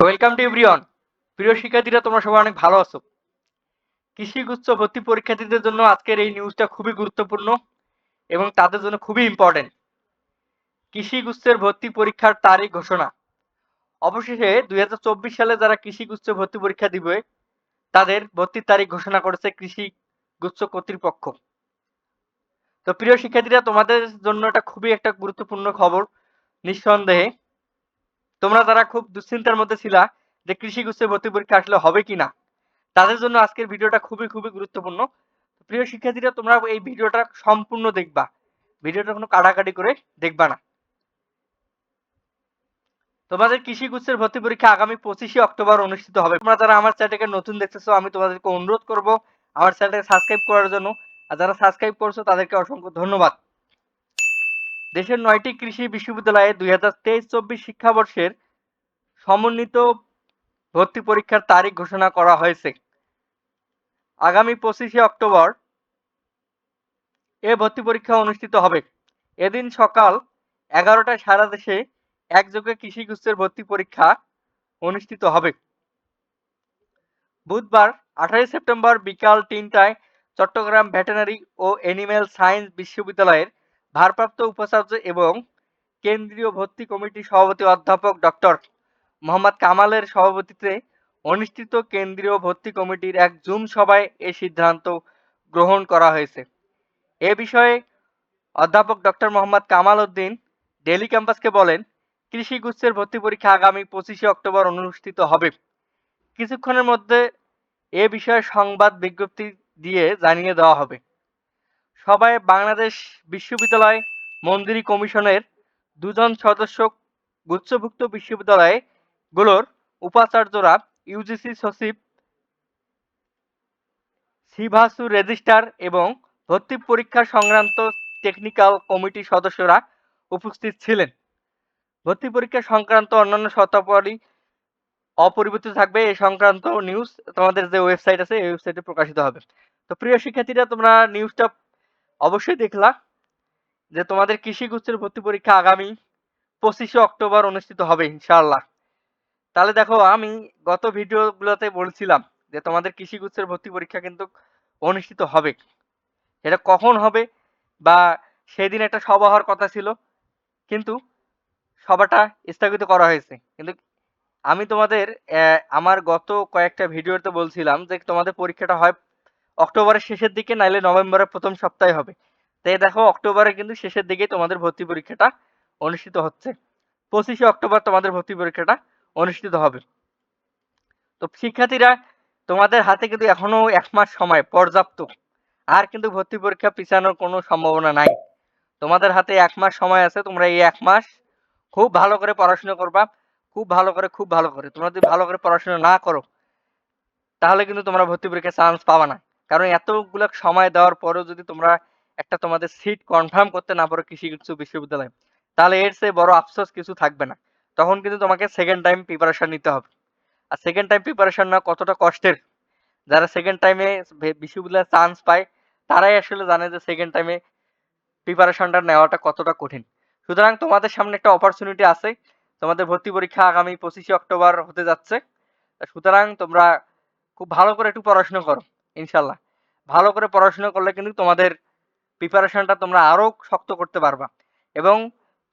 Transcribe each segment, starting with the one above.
Welcome to everyone প্রিয় শিক্ষার্থীরা, তোমরা সবাই অনেক ভালো আছো। কৃষিগুচ্ছ ভর্তি পরীক্ষার্থীদের জন্য আজকের এই নিউজটা খুবই গুরুত্বপূর্ণ এবং তাদের জন্য খুবই ইম্পর্টেন্ট কৃষিগুচ্ছের ভর্তি পরীক্ষার তারিখ ঘোষণা। অবশেষে দুই হাজার চব্বিশ সালে যারা কৃষিগুচ্ছ ভর্তি পরীক্ষা দিবে, তাদের ভর্তির তারিখ ঘোষণা করেছে কৃষি গুচ্ছ কর্তৃপক্ষ। তো প্রিয় শিক্ষার্থীরা, তোমাদের জন্য এটা খুবই একটা গুরুত্বপূর্ণ খবর। নিঃসন্দেহে তোমরা যারা খুব দুশ্চিন্তার মধ্যে ছিলা যে কৃষি গুচ্ছের ভর্তি পরীক্ষা আসলে হবে কিনা, তাদের জন্য আজকের ভিডিওটা খুবই খুবই গুরুত্বপূর্ণ। প্রিয় শিক্ষার্থীরা, তোমরা এই ভিডিওটা সম্পূর্ণ দেখবা। ভিডিওটা কোনো কাটাকাটি করে দেখবা না। তোমাদের কৃষি গুচ্ছের ভর্তি পরীক্ষা আগামী পঁচিশে অক্টোবর অনুষ্ঠিত হবে। তোমরা যারা আমার চ্যানেলটাকে নতুন দেখতেছো, আমি তোমাদেরকে অনুরোধ করব আমার চ্যানেলটাকে সাবস্ক্রাইব করার জন্য। আর যারা সাবস্ক্রাইব করছ, তাদেরকে অসংখ্য ধন্যবাদ। দেশের নয়টি কৃষি বিশ্ববিদ্যালয়ে দুই হাজার তেইশ চব্বিশ শিক্ষাবর্ষের সমন্বিত ভর্তি পরীক্ষার তারিখ ঘোষণা করা হয়েছে। আগামী পঁচিশে অক্টোবর এ ভর্তি পরীক্ষা অনুষ্ঠিত হবে। এদিন সকাল এগারোটায় সারা দেশে একযোগে কৃষি কৃষিগুচ্ছের ভর্তি পরীক্ষা অনুষ্ঠিত হবে। বুধবার আঠারোই সেপ্টেম্বর বিকাল তিনটায় চট্টগ্রাম ভেটেনারি ও এনিম্যাল সায়েন্স বিশ্ববিদ্যালয়ের ভারপ্রাপ্ত উপাচার্য এবং কেন্দ্রীয় ভর্তি কমিটির সভাপতি অধ্যাপক ডক্টর মোহাম্মদ কামালের সভাপতিত্বে অনুষ্ঠিত কেন্দ্রীয় ভর্তি কমিটির এক জুম সভায় এ সিদ্ধান্ত গ্রহণ করা হয়েছে। এ বিষয়ে অধ্যাপক ডক্টর মোহাম্মদ কামাল উদ্দিন ডেলি ক্যাম্পাসকে বলেন, কৃষি গুচ্ছের ভর্তি পরীক্ষা আগামী পঁচিশে অক্টোবর অনুষ্ঠিত হবে। কিছুক্ষণের মধ্যে এ বিষয়ে সংবাদ বিজ্ঞপ্তি দিয়ে জানিয়ে দেওয়া হবে। সভায় বাংলাদেশ বিশ্ববিদ্যালয় মন্দিরী কমিশনের দুজন সদস্য গুচ্ছভুক্ত বিশ্ববিদ্যালয়ে গুলোর উপাচার্যরা ইউজিসি সচিব সিভাসু রেজিস্ট্রার এবং ভর্তি পরীক্ষা সংক্রান্ত টেকনিক্যাল কমিটির সদস্যরা উপস্থিত ছিলেন। ভর্তি পরীক্ষা সংক্রান্ত অন্যান্য শর্তাবলী অপরিবর্তিত থাকবে। এই সংক্রান্ত নিউজ তোমাদের যে ওয়েবসাইট আছে, এই ওয়েবসাইটে প্রকাশিত হবে। তো প্রিয় শিক্ষার্থীরা, তোমরা নিউজটা অবশ্যই দেখলা যে তোমাদের কৃষি গুচ্ছের ভর্তি পরীক্ষা আগামী পঁচিশে অক্টোবর অনুষ্ঠিত হবে, ইনশাআল্লাহ। তাহলে দেখো, আমি গত ভিডিওগুলোতে বলছিলাম যে তোমাদের কৃষি গুচ্ছের ভর্তি পরীক্ষা কিন্তু অনুষ্ঠিত হবে এটা কখন হবে বা সেদিন একটা সভা হওয়ার কথা ছিল, কিন্তু সভাটা স্থগিত করা হয়েছে। কিন্তু আমি তোমাদের আমার গত কয়েকটা ভিডিওতে বলছিলাম যে তোমাদের পরীক্ষাটা হয় অক্টোবরের শেষের দিকে, নাইলে নভেম্বরের প্রথম সপ্তাহে হবে। তাই দেখো অক্টোবরে কিন্তু শেষের দিকে তোমাদের ভর্তি পরীক্ষাটা অনুষ্ঠিত হচ্ছে। পঁচিশে অক্টোবর তোমাদের ভর্তি পরীক্ষাটা অনুষ্ঠিত হবে। তো শিক্ষার্থীরা, তোমাদের হাতে কিন্তু এখনও এক মাস সময়, পর্যাপ্ত। আর কিন্তু ভর্তি পরীক্ষা পিছানোর কোনো সম্ভাবনা নাই। তোমাদের হাতে এক মাস সময় আছে, তোমরা এই এক মাস খুব ভালো করে পড়াশোনা করবা, খুব ভালো করে, খুব ভালো করে। তোমরা যদি ভালো করে পড়াশোনা না করো, তাহলে কিন্তু তোমরা ভর্তি পরীক্ষায় চান্স পাবা না। কারণ এতগুলো সময় দেওয়ার পরেও যদি তোমরা একটা তোমাদের সিট কনফার্ম করতে না পারো কৃষি উচ্চ বিশ্ববিদ্যালয়ে, তাহলে এর চেয়ে বড় আফসোস কিছু থাকবে না। তখন কিন্তু তোমাকে সেকেন্ড টাইম প্রিপারেশন নিতে হবে। আর সেকেন্ড টাইম প্রিপারেশন না কতটা কষ্টের? যারা সেকেন্ড টাইমে বিশ্ববিদ্যালয়ে চান্স পায়, তারাই আসলে জানে যে সেকেন্ড টাইমে প্রিপারেশনটা নেওয়াটা কতটা কঠিন। সুতরাং তোমাদের সামনে একটা অপরচুনিটি আছে। তোমাদের ভর্তি পরীক্ষা আগামী পঁচিশে অক্টোবর হতে যাচ্ছে। সুতরাং তোমরা খুব ভালো করে একটু পড়াশোনা করো। ইনশাল্লাহ। ভালো করে পড়াশোনা করলে কিন্তু তোমাদের প্রিপারেশনটা তোমরা আরও শক্ত করতে পারবা। এবং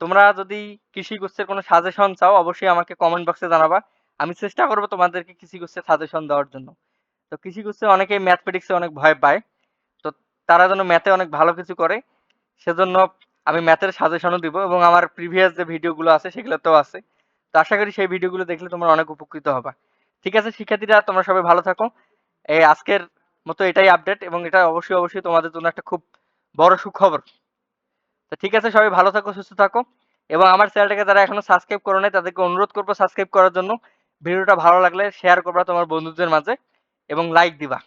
তোমরা যদি কৃষি গুচ্ছের কোনো সাজেশন চাও, অবশ্যই আমাকে কমেন্ট বক্সে জানাবা। আমি চেষ্টা করব তোমাদেরকে কৃষি গুচ্ছের সাজেশন দেওয়ার জন্য। তো কৃষি গুচ্ছে অনেকেই ম্যাথমেটিক্সে অনেক ভয় পায়। তো তারা যেন ম্যাথে অনেক ভালো কিছু করে, সেজন্য আমি ম্যাথের সাজেশনও দিব এবং আমার প্রিভিয়াস যে ভিডিওগুলো আছে, সেগুলোতেও আছে। তো আশা করি সেই ভিডিওগুলো দেখলে তোমরা অনেক উপকৃত হবা। ঠিক আছে, শিক্ষার্থীরা, তোমরা সবাই ভালো থাকো। এই আজকের মতো এটাই আপডেট এবং এটা অবশ্যই অবশ্যই তোমাদের জন্য একটা খুব বড় সুখবর। তো ঠিক আছে, সবাই ভালো থাকো, সুস্থ থাকো এবং আমার চ্যানেলটাকে যারা এখনও সাবস্ক্রাইব করো নাই, তাদেরকে অনুরোধ করব সাবস্ক্রাইব করার জন্য। ভিডিওটা ভালো লাগলে শেয়ার করবা তোমার বন্ধুদের মাঝে এবং লাইক দিবা।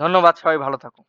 ধন্যবাদ, সবাই ভালো থাকো।